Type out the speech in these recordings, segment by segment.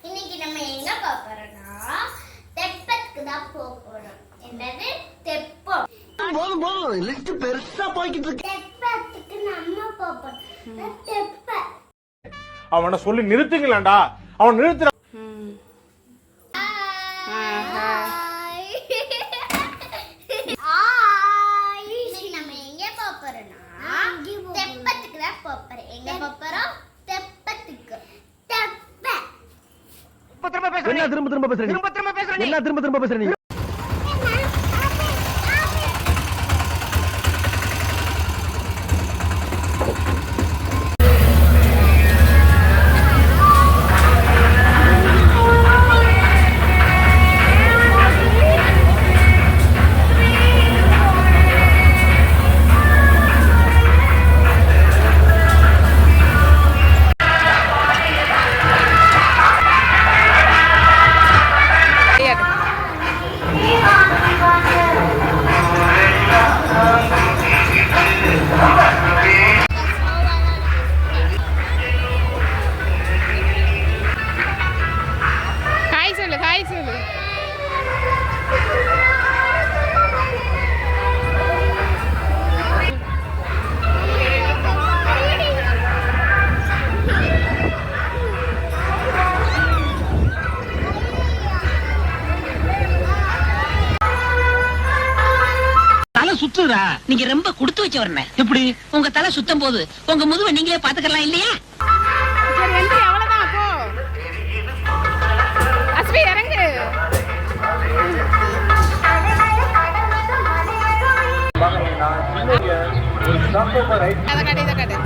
இன்னைக்கு நம்ம எங்க போறோம்னா தெப்பத்துக்கு தான் போக போறோம். என்னது? தெப்பம். போதும் போதும் லிஸ்ட் பெருசா போய்கிட்டு இருக்கு. தெப்பத்துக்கு நம்ம போறோம். தெப்ப. அவனை சொல்லி நிறுத்துங்களேன்டா அவன் நிறுத்துற நம்ம எங்க போக போறோம்னா போறோம் எங்க போறோம் தெப்பத்துக்கு தெப்ப என்ன திரும்ப திரும்ப பேசுறீங்க என்ன திரும்ப திரும்ப பேசுறீங்க ஹாய் சொல்லு ஹாய் சொல்லு சுத்துறா நீங்க ரொம்ப கொடுத்து வச்சவர்னே. எப்படி? உங்க தலை சுத்தம் போது உங்க முதுவை நீங்களே பாத்துக்கலாம் இல்லையா?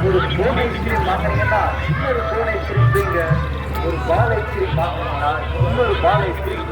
ஒரு போன் ஐஸ்கிரீம் வாங்குறீங்கன்னா இன்னொரு போன் ஃப்ரீங்க ஒரு பால் ஐஸ்கிரீம் வாங்குறீங்கன்னா இன்னொரு பால் ஐஸ்கிரீம்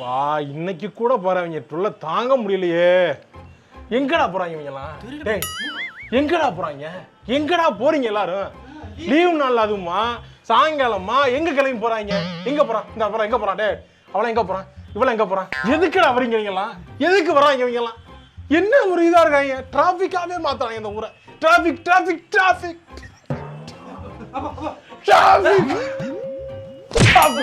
வா இன்னைக்கு கூட போறவங்க டுள்ள தாங்க முடியலையே. எங்கடா போறாங்க இவங்கலாம் டேய் எங்கடா போறாங்க? எங்கடா போறீங்க எல்லாரும்? லீவ் நாள் அதுவுமா? சாயங்காலமா? எங்க கிளம்பி போறாங்க? எங்க போறான்? இந்த போறான் எங்க போறான்? டேய் அவள எங்க போறான்? இவள எங்க போறான்? எதுக்குடா வரீங்க இவங்கலாம் எதுக்கு வராங்க இவங்கலாம் என்ன ஒரு இதா இருக்காங்க? டிராபிக்காவே மாத்துறாங்க இந்த ஊரை. Traffic traffic traffic. டிராபிக். বাবু